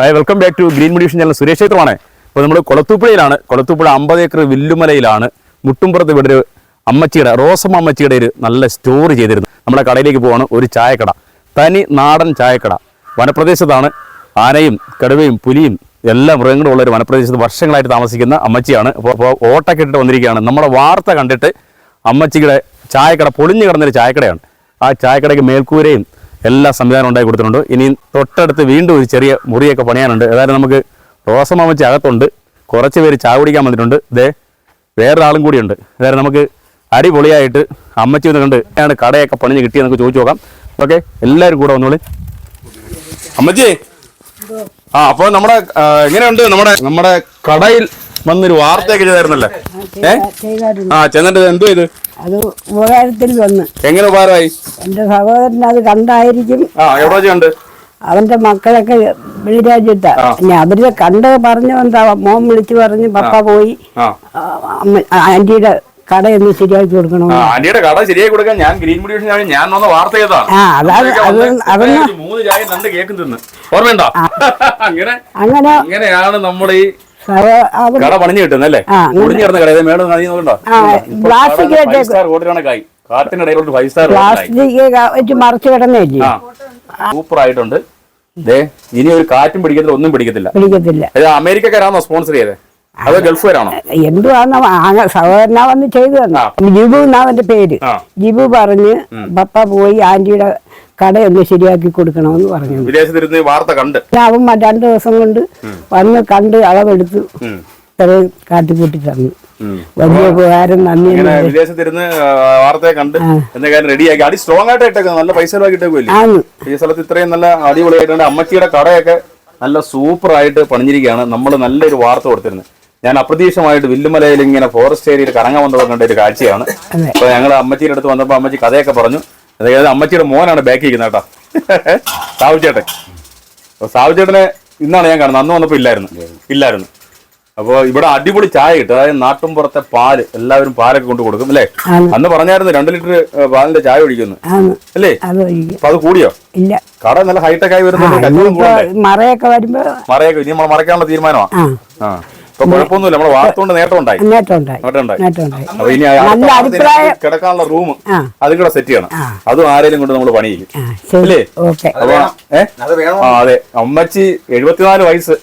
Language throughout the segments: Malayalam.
Hi welcome back to green മുഡീഷൻ channel Suresh ക്ഷേത്രമാണ്. ഇപ്പോൾ നമ്മൾ കൊളത്തൂപ്പുഴയിലാണ്. കൊളത്തൂപ്പുഴ അമ്പത് ഏക്കർ വില്ലുമലയിലാണ് മുട്ടുംപുറത്ത് ഇവിടെ ഒരു അമ്മച്ചിയുടെ റോസമ്മ അമ്മച്ചിയുടെ ഒരു നല്ല സ്റ്റോർ ചെയ്തിരുന്നു നമ്മുടെ കടയിലേക്ക് പോവാണ്. ഒരു ചായക്കട. തനി നാടൻ ചായക്കട. വനപ്രദേശത്താണ് ആനയും കടുവയും പുലിയും എല്ലാ മൃഗങ്ങളും ഉള്ള ഒരു വനപ്രദേശത്ത് വർഷങ്ങളായിട്ട് താമസിക്കുന്ന അമ്മച്ചിയാണ്. അപ്പോൾ അപ്പോൾ ഓട്ടൊക്കെ ഇട്ടിട്ട് വന്നിരിക്കുകയാണ്. നമ്മുടെ വാർത്ത കണ്ടിട്ട് അമ്മച്ചിയുടെ ചായക്കട പൊളിഞ്ഞു കിടന്നൊരു ചായക്കടയാണ്. ആ ചായക്കടയ്ക്ക് മേൽക്കൂരയും എല്ലാ സംവിധാനം ഉണ്ടാക്കി കൊടുത്തിട്ടുണ്ട്. ഇനി തൊട്ടടുത്ത് വീണ്ടും ഒരു ചെറിയ മുറിയൊക്കെ പണിയാനുണ്ട്. ഏതായാലും നമുക്ക് റോസമാമച്ചി അകത്തുണ്ട്. കുറച്ച് പേര് ചായ കുടിക്കാൻ വന്നിട്ടുണ്ട്. ഇതേ വേറൊരാളും കൂടിയുണ്ട്. ഏതായാലും നമുക്ക് അടിപൊളിയായിട്ട് അമ്മച്ചി ഒന്ന് കണ്ട് ആണ് കടയൊക്കെ പണിഞ്ഞ് കിട്ടിയെന്നൊക്കെ ചോദിച്ചു നോക്കാം. ഓക്കെ എല്ലാവരും കൂടെ വന്നോളി. അമ്മച്ചി? ആ അപ്പോൾ നമ്മുടെ എങ്ങനെയുണ്ട് നമ്മുടെ നമ്മുടെ കടയിൽ വന്നൊരു വാർത്തയൊക്കെ ചെയ്തായിരുന്നല്ലേ? ഏ? ചെയ്തായിരുന്നു. ആ ചെന്നിട്ട് എന്തോ ഇത്? അത് ഉപകാരത്തിൽ വന്ന്. എങ്ങനെ ഉപകാരമായി? എന്റെ സഹോദരൻ അത് കണ്ടായിരിക്കും. ആ എവിടെ വെച്ചുണ്ട് അവന്റെ മക്കളൊക്കെ വെളിരാജ്യത്താ ഇനി അവർ കണ്ട് പറഞ്ഞു എന്താ മോൻ വിളിച്ചു പറഞ്ഞു പപ്പ പോയി. ആ. അമ്മ ആന്റിയുടെ കടയൊന്ന് ശരിയാക്കി കൊടുക്കണം? ആ, ആന്റിയുടെ കട ശരിയായി കൊടുക്കാൻ ഞാൻ ഗ്രീൻ മുടി ഞാൻ ഞാൻ വന്ന വാർത്ത ചെയ്താണ് ആ അത് അതൊന്ന് മൂന്ന് ചായ രണ്ട് കേക്കും തിന്ന്. ഓർമ്മയുണ്ടോ? അങ്ങനെ അങ്ങനെ അങ്ങനെയാണ് നമ്മുടെ ഈ കട പണിഞ്ഞു കിട്ടുന്നത് അല്ലേ ആ, ഒളിഞ്ഞു കിടന്ന കട ഇത് മേളിൽ നദി നോക്കണ്ടോ. ആ, പ്ലാസ്റ്റിക് ഫൈവ് സ്റ്റാർ ഹോട്ടലാണ് കാട്ടിനിടയിലോട്ട് ഫൈവ് സ്റ്റാർ പ്ലാസ്റ്റിക് വെച്ച് മറച്ചു കിടന്നില്ലേ സൂപ്പർ ആയിട്ടുണ്ട്. ഇനി ഒരു കാറ്റും പിടിക്കത്തില്ല ഒന്നും പിടിക്കത്തില്ല. പിടിക്കത്തില്ല. അമേരിക്കക്കാരാണോ സ്പോൺസർ ചെയ്തത്? അതോ ഗൾഫുകാരാണോ? എന്തുവാന്ന് ആങ്ങ സഹോദരനാ വന്ന് ചെയ്തു തന്നെ. ജിബു എന്നാ അവന്റെ പേര്. ജിബു പറഞ്ഞ് പപ്പ പോയി ആന്റിയുടെ കടയൊന്ന് ശരിയാക്കി കൊടുക്കണമെന്ന് പറഞ്ഞു. വിദേശത്തിരുന്ന് വാർത്ത കണ്ട്. അവൻ രണ്ടു ദിവസം കൊണ്ട് വന്ന് കണ്ട് അളവെടുത്ത്. ഇത്രയും കാട്ടിക്കൂട്ടി തന്നു. വലിയ ഉപകാരം നന്ദി വിദേശത്തിരുന്ന് വാർത്തയെ കണ്ട് കാര്യം റെഡിയാക്കി അടി സ്ട്രോങ് ആയിട്ട് നല്ല പൈസ ഈ സ്ഥലത്ത് ഇത്രയും നല്ല അടിപൊളിയായിട്ടുണ്ട്. അമ്മച്ചിയുടെ കടയൊക്കെ നല്ല സൂപ്പർ ആയിട്ട് പണിഞ്ഞിരിക്കുകയാണ്. നമ്മൾ നല്ലൊരു വാർത്ത കൊടുത്തിരുന്നത് ഞാൻ അപ്രതീക്ഷമായിട്ട് വില്ലുമലയിൽ ഇങ്ങനെ ഫോറസ്റ്റ് ഏരിയയിൽ കറങ്ങാൻ വന്നപ്പോൾ കണ്ട ഒരു കാഴ്ചയാണ്. അപ്പോൾ അപ്പൊ ഞങ്ങൾ അമ്മച്ചിയുടെ അടുത്ത് വന്നപ്പോൾ അമ്മച്ചി കഥയൊക്കെ പറഞ്ഞു. അതായത് അമ്മച്ചിയുടെ മോനാണ് ബാക്കി ഇരിക്കുന്നത് കേട്ടോ. സാവുചേട്ടൻ അപ്പൊ സാവുചേട്ടനെ ഇന്നാണ് ഞാൻ കാണുന്നത്. അന്ന് വന്നപ്പോൾ ഇല്ലായിരുന്നു. ഇല്ലായിരുന്നു. അപ്പോൾ ഇവിടെ അടിപൊളി ചായ കിട്ടും. അതായത് നാട്ടുംപുറത്തെ പാൽ എല്ലാവരും പാലൊക്കെ കൊണ്ട് കൊടുക്കും അല്ലേ? അന്ന് പറഞ്ഞായിരുന്നു രണ്ട് ലിറ്റർ പാലിന്റെ ചായ കുടിക്കുന്നു അല്ലേ? അപ്പൊ അത് കൂടിയോ? ഇല്ല. കട നല്ല ഹൈടെക് ആയി വരുന്നുണ്ട്. മറയൊക്കെ വരുമ്പോ മറയൊക്കെ ഇനി നമ്മൾ മറക്കാനുള്ള തീരുമാനമാണ് ആ. കുഴപ്പമൊന്നുമില്ല. നമ്മുടെ വാർത്തോണ്ട് നേട്ടം ഉണ്ടായി. നല്ല അഭിപ്രായം കിടക്കാനുള്ള റൂം അതും കൂടെ സെറ്റ് ചെയ്യണം. അതും ആരെങ്കിലും കൊണ്ട് നമ്മൾ അല്ലേ? അപ്പൊ ആ അതെ. അമ്മച്ചി എഴുപത്തിനാല് വയസ്സ്.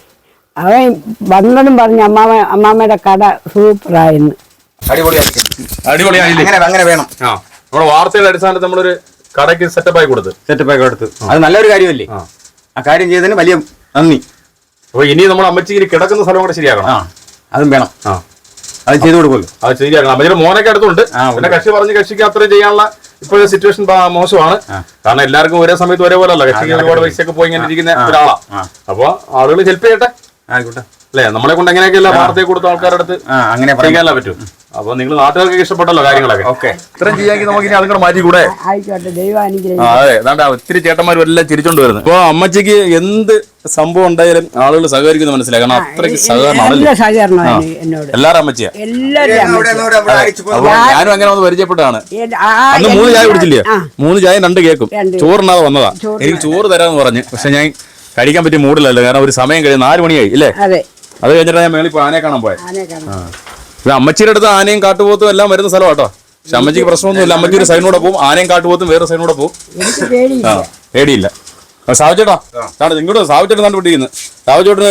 അവൻ വന്നതും പറഞ്ഞു അമ്മാമ അമ്മാമ്മയുടെ കട സൂപ്പറായിരുന്നു. അടിപൊളിയായിരിക്കും. അങ്ങനെ വേണം. നമ്മുടെ വാർത്തയുടെ അടിസ്ഥാനത്തിൽ നമ്മളൊരു കടയ്ക്ക് സെറ്റപ്പ് ആയി കൊടുത്ത്. സെറ്റപ്പ് ഒക്കെ എടുത്ത് അത് നല്ലൊരു കാര്യമല്ലേ? ആ കാര്യം ചെയ്തതിന് വലിയ നന്ദി. അപ്പൊ ഇനി നമ്മൾ അമ്മച്ചിരി കിടക്കുന്ന സ്ഥലം കൂടെ ശരിയാക്കണം. അതും വേണം. ആ. അത് ചെയ്തു കൊടുക്കുമല്ലോ. അത് ശരിയാക്കണം. അമ്മച്ചിയുടെ മോനൊക്കെ അടുത്തുണ്ട്. പിന്നെ കക്ഷി പറഞ്ഞ് കക്ഷിക്ക് അത്രയും ചെയ്യാനുള്ള ഇപ്പോഴത്തെ സിറ്റുവേഷൻ മോശമാണ്. കാരണം എല്ലാവർക്കും ഒരേ സമയത്ത് ഒരേപോലെ അല്ല. കക്ഷിക്ക് ഒരുപാട് പൈസയൊക്കെ പോയി ഇങ്ങനെ ഇരിക്കുന്ന ഒരാളാ. ആ. അപ്പൊ ആളുകൾ ഹെൽപ്പ് ചെയ്യട്ടെ. ആയിക്കോട്ടെ. അല്ലേ? നമ്മളെ കൊണ്ട് എങ്ങനെയൊക്കെയല്ല വാർത്തയെ കൊടുത്ത ആൾക്കാരുടെ അടുത്ത് അങ്ങനെ പറയാനല്ല പറ്റും? അപ്പൊ നിങ്ങൾ നാട്ടുകാർക്ക് ഇഷ്ടപ്പെട്ടല്ലോ കാര്യങ്ങളൊക്കെ. ഓക്കെ. ഇത്രയും ചെയ്യാമെങ്കിൽ നമുക്ക് ഇനി അതും കൂടെ മാറ്റി കൂടെ ആയിക്കോട്ടെ ദൈവാനുഗ്രഹം ആ, അതെ. അതാണ്ട് ഒത്തിരി ചേട്ടന്മാരും എല്ലാം ചിരിച്ചോണ്ട് വരുന്നത് അപ്പൊ അമ്മച്ചിക്ക് എന്ത് സംഭവം ഉണ്ടായാലും ആളുകൾ സഹകരിക്കുന്നു മനസ്സിലായി. കാരണം അത്രയ്ക്ക് സഹകരണം സഹകരണമാണ് എന്നോട്. എല്ലാരും അമ്മച്ചിയാ. എല്ലാവരും അപ്പൊ ഞാനും അങ്ങനെ ഒന്ന് പരിചയപ്പെട്ടാണ് എൽ- അന്ന് മൂന്ന് ചായ കുടിച്ചില്ലേ? മൂന്ന് ചായ രണ്ട് കേക്കും. ചോറുണ്ടാതെ വന്നതാ. എനിക്ക് ചോറ് തരാന്ന് പറഞ്ഞു. പക്ഷെ ഞാൻ കഴിക്കാൻ പറ്റിയ മൂടില്ലല്ലോ കാരണം ഒരു സമയം കഴിഞ്ഞ് നാല് മണിയായി ഇല്ലേ? അതെ. അത് കഴിഞ്ഞിട്ട് ഞാൻ മേളിൽ ഇപ്പൊ ആനയെ കാണാൻ പോയത് ആ കാണാം ഇത് അമ്മച്ചിയുടെ അടുത്ത് ആനയും കാട്ടുപോത്തും എല്ലാം വരുന്ന സ്ഥലം കേട്ടോ പക്ഷെ അമ്മച്ചിക്ക് പ്രശ്നമൊന്നുമില്ല. അമ്മച്ചി ഒരു സൈഡിലൂടെ പോകും. ആനയും കാട്ടുപോത്തും വേറെ സൈഡിലൂടെ പോകും. എനിക്ക് പേടിയില്ല. ആ പേടിയില്ല. സാവുചേട്ടാ കാണുന്നത് ഇങ്ങോട്ട് സാവുചേട്ടൻ കണ്ടുപിടിക്കുന്നു. സാവുചേട്ടന്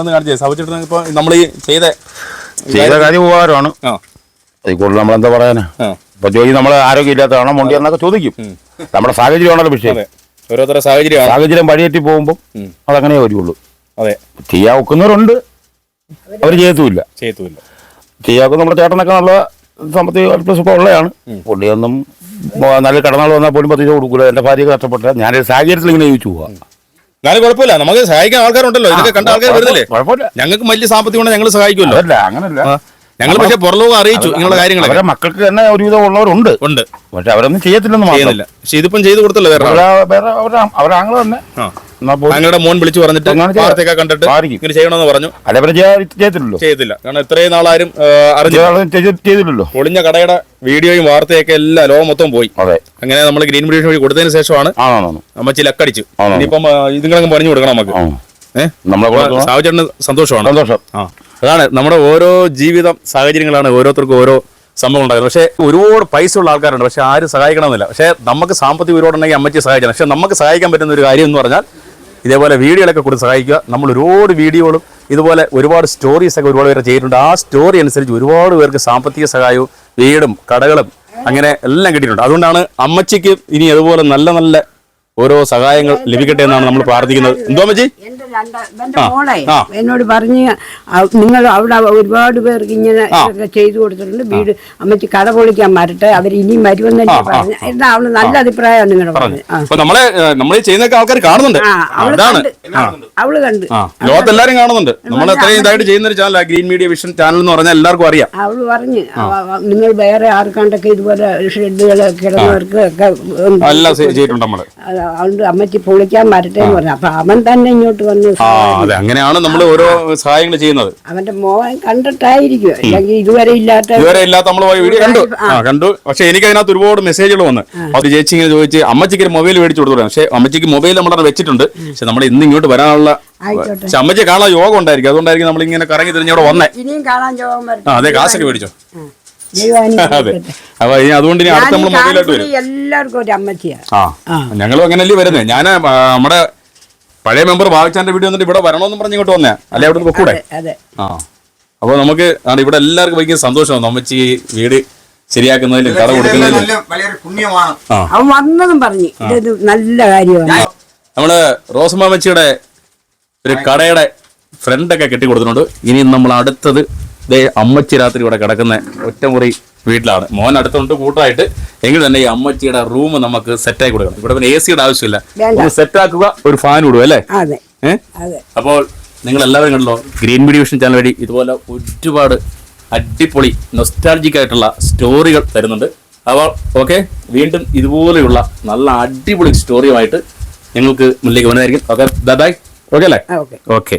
ഒന്ന് കാണിച്ചേ സാവുചേട്ടൻ ഇപ്പൊ നമ്മൾ ഈ ചെയ്ത ചെയ്ത കാര്യം ഉപകാരമാണ്. ആ. കൂടുതൽ നമ്മൾ എന്താ പറയാനാ ഇപ്പൊ ചോദിക്കും നമ്മളെ ആരോഗ്യം ഇല്ലാത്തതാണോ മുണ്ടി എന്നൊക്കെ ചോദിക്കും. നമ്മുടെ സാഹചര്യമാണല്ലോ വിഷയം. അതെ. ഓരോരുത്തരുടെ സാഹചര്യം സാഹചര്യം വഴിയേറ്റി പോകുമ്പോൾ അതങ്ങനെ വരുള്ളൂ. അതെ. ചെയ്യാൻ ഒക്കുന്നവരുണ്ട്. അവർ ചെയ്യത്തുമില്ല. ചെയ്യത്തുമില്ല. ചെയ്യാക്കും നമ്മുടെ ചേട്ടനൊക്കെ നല്ല സാമ്പത്തിക പ്ലസ് ഇപ്പോൾ ഉള്ളതാണ് പുള്ളിയൊന്നും നല്ല കടന്നാൾ വന്നാൽ പോലും പത്ത് രൂപ കൊടുക്കൂല. എന്റെ ഭാര്യയൊക്കെ കഷ്ടപ്പെട്ട ഞാനൊരു സാഹചര്യത്തിൽ ഇങ്ങനെ ജീവിച്ചു പോവാം. എന്നാലും കുഴപ്പമില്ല. നമുക്ക് സഹായിക്കാൻ ആൾക്കാരുണ്ടല്ലോ. ഇതൊക്കെ കണ്ട ആൾക്കാർ വരുന്നില്ലേ? കുഴപ്പമില്ല. ഞങ്ങൾക്ക് വലിയ സാമ്പത്തികം ഉണ്ടെങ്കിൽ ഞങ്ങൾ സഹായിക്കുമല്ലോ. അല്ല അങ്ങനല്ല. ഞങ്ങൾ പക്ഷേ പുറലോകം അറിയിച്ചു നിങ്ങളുടെ കാര്യങ്ങൾ അവരെ മക്കൾക്ക് തന്നെ ഒരുവിധം ഉള്ളവരുണ്ട്. ഉണ്ട്. പക്ഷെ അവരൊന്നും ചെയ്യത്തില്ലെന്ന് മാത്രം. ചെയ്യുന്നില്ല. പക്ഷെ ഇതിപ്പം ചെയ്തു കൊടുത്തല്ലോ വേറെ ആൾ. അവരാ- വേറെ തന്നെ. എന്നാ മോൻ വിളിച്ചു പറഞ്ഞിട്ട് വാർത്തയൊക്കെ കണ്ടിട്ട്. ഇങ്ങനെ ചെയ്യണമെന്ന് പറഞ്ഞു. അല്ലെ ചെയ്തില്ല കാരണം ഇത്രയും നാളാരും അറിഞ്ഞില്ലല്ലോ പൊളിഞ്ഞ കടയുടെ വീഡിയോയും വാർത്തയൊക്കെ എല്ലാം ലോകം മൊത്തം പോയി. അങ്ങനെ നമ്മൾ ഗ്രീൻ ബ്രീഷൻ വഴി കൊടുത്തതിന് ശേഷമാണ് അമ്മ ചിലക്കടിച്ചു. ഇനിയിപ്പം ആ, പറഞ്ഞു കൊടുക്കണം നമുക്ക്. ഏഹ് സാഹചര്യം സന്തോഷമാണ്. സന്തോഷം. അതാണ് നമ്മുടെ ഓരോ ജീവിതം സാഹചര്യങ്ങളാണ് ഓരോരുത്തർക്കും ഓരോ സംഭവം ഉണ്ടായത് പക്ഷേ ഒരുപാട് പൈസ ഉള്ള ആൾക്കാരുണ്ട്. പക്ഷെ ആരും സഹായിക്കണമെന്നില്ല. പക്ഷേ നമുക്ക് സാമ്പത്തിക ഒരുപാടുണ്ടെങ്കിൽ അമ്മച്ചി സഹായിക്കണം. പക്ഷേ നമുക്ക് സഹായിക്കാൻ പറ്റുന്ന ഒരു കാര്യം എന്ന് പറഞ്ഞാൽ ഇതേപോലെ വീഡിയോകളൊക്കെ കൊടുത്ത് സഹായിക്കുക. നമ്മൾ ഒരുപാട് വീഡിയോകളും ഇതുപോലെ ഒരുപാട് സ്റ്റോറീസ് ഒക്കെ ഒരുപാട് പേര് ചെയ്തിട്ടുണ്ട്. ആ സ്റ്റോറി അനുസരിച്ച് ഒരുപാട് പേർക്ക് സാമ്പത്തിക സഹായവും വീടും കടകളും അങ്ങനെ എല്ലാം കിട്ടിയിട്ടുണ്ട്. അതുകൊണ്ടാണ് അമ്മച്ചിക്ക് ഇനി അതുപോലെ നല്ല നല്ല ഓരോ സഹായങ്ങൾ ലഭിക്കട്ടെ എന്നാണ് നമ്മൾ പ്രാർത്ഥിക്കുന്നത്. എന്തോ അമ്മച്ചി? മോളെ എന്നോട് പറഞ്ഞ് നിങ്ങൾ അവിടെ ഒരുപാട് പേർക്ക് ഇങ്ങനെ ചെയ്തു കൊടുത്തിട്ടുണ്ട്. വീട് അമ്മച്ചി കട പൊളിക്കാൻ വരട്ടെ. അവർ ഇനി വരുമെന്നല്ലേ പറഞ്ഞു. എന്നാ അവൾ നല്ല അഭിപ്രായമാണ് നിങ്ങളുടെ പറഞ്ഞത് നമ്മളെ നമ്മൾ ചെയ്യുന്നൊക്കെ ആൾക്കാർ കാണുന്നുണ്ട്. അവൾ കണ്ട്. ലോകത്തെല്ലാരും കാണുന്നുണ്ട്. നമ്മൾ അത്രയും ഇതായിട്ട് ചെയ്യുന്ന ഒരു channel green media vision channel എന്ന് പറഞ്ഞാൽ എല്ലാവർക്കും അറിയാം. അവൾ പറഞ്ഞ് നിങ്ങൾ വേറെ ആർക്കാണ്ടൊക്കെ ഇതുപോലെ ഷെഡുകൾ കിടന്നവർക്ക് ഒക്കെ എല്ലാം ചെയ്തിട്ടുണ്ട് നമ്മൾ. അതുകൊണ്ട് അമ്മച്ചി പൊളിക്കാൻ വരട്ടെ എന്ന് പറഞ്ഞു. അപ്പൊ അവൻ തന്നെ ഇങ്ങോട്ട് വന്ന് ആ അതെ അങ്ങനെയാണ് നമ്മൾ ഓരോ സഹായങ്ങൾ ചെയ്യുന്നത്. അവന്റെ മോൻ കണ്ടിട്ടായിരിക്കും. അല്ലെങ്കിൽ ഇതുവരെ ഇല്ലാത്ത ഇതുവരെ ഇല്ലാത്ത നമ്മൾ വീഡിയോ കണ്ടു. ആ. കണ്ടു. പക്ഷെ എനിക്ക് അതിനകത്ത് ഒരുപാട് മെസ്സേജുകൾ വന്ന്. അത് ചേച്ചി ഇങ്ങനെ ചോദിച്ച് അമ്മച്ചിക്ക് ഒരു മൊബൈൽ മേടിച്ചു കൊടുത്തു പക്ഷെ അമ്മച്ചിക്ക് മൊബൈൽ നമ്മളവിടെ വെച്ചിട്ടുണ്ട്. പക്ഷെ നമ്മൾ ഇന്ന് ഇങ്ങോട്ട് വരാനുള്ള അമ്മച്ചി പക്ഷെ കാണാൻ യോഗം ഉണ്ടായിരിക്കും. അതുകൊണ്ടായിരിക്കും നമ്മൾ ഇങ്ങനെ കറങ്ങി തിരിഞ്ഞവിടെ വന്നേ. ഇനിയും കാണാൻ ആ അതെ കാശൊക്കെ മേടിച്ചോ. അതെ. അനുഗ്രഹിക്കട്ടെ. അപ്പൊ ഇനി അതുകൊണ്ട് ഇനി അടുത്ത നമ്മൾ മൊബൈലായിട്ട് വരും. എല്ലാവർക്കും ഒരു അമ്മച്ചിയാ. ആ. ഞങ്ങളും അങ്ങനല്ലേ വരുന്നത് ഞാൻ നമ്മുടെ പഴയ മെമ്പർ ഭാവിച്ചാന്റെ വീഡിയോ വന്നിട്ട് ഇവിടെ വരണമെന്ന് പറഞ്ഞ് ഇങ്ങോട്ട് വന്നേ. അല്ലെ അവിടെ പൊക്കൂടെ? അതെ, ആ. അപ്പോൾ നമുക്ക് ഇവിടെ എല്ലാവർക്കും ഭയങ്കര സന്തോഷമാണ് അമ്മച്ചി വീട് ശരിയാക്കുന്നതിലും കട കൊടുക്കുന്നതിലും. അവൻ വന്നതും പറഞ്ഞു. ഇതൊരു നല്ല കാര്യമാണ്. നമ്മൾ റോസമ്മച്ചിയുടെ ഒരു കടയുടെ ഫ്രണ്ടൊക്കെ കെട്ടി കൊടുത്തിട്ടുണ്ട് ഇനി നമ്മൾ അടുത്തത് ദേ അമ്മച്ചി രാത്രി ഇവിടെ കിടക്കുന്ന ഒറ്റമുറി വീട്ടിലാണ്. മോൻ അടുത്തുണ്ട് കൂട്ടായിട്ട് എങ്കിൽ തന്നെ ഈ അമ്മച്ചിയുടെ റൂം നമുക്ക് സെറ്റാക്കി കൊടുക്കണം. ഇവിടെ പിന്നെ എ സിയുടെ ആവശ്യമില്ല. ഒന്ന് സെറ്റാക്കുക ഒരു ഫാൻ ഇടുക അല്ലേ? അപ്പോൾ നിങ്ങൾ എല്ലാവരും കണ്ടല്ലോ ഗ്രീൻ മീഡിയ വിഷൻ ചാനൽ വഴി ഇതുപോലെ ഒരുപാട് അടിപൊളി നൊസ്റ്റാൾജിക് ആയിട്ടുള്ള സ്റ്റോറികൾ തരുന്നുണ്ട്. അപ്പോൾ ഓക്കെ വീണ്ടും ഇതുപോലെയുള്ള നല്ല അടിപൊളി സ്റ്റോറിയുമായിട്ട് ഞങ്ങൾക്ക് മുന്നിലേക്ക് വന്നതായിരിക്കും. ഓക്കെ ബൈ ഓക്കെ അല്ലേ? ഓക്കെ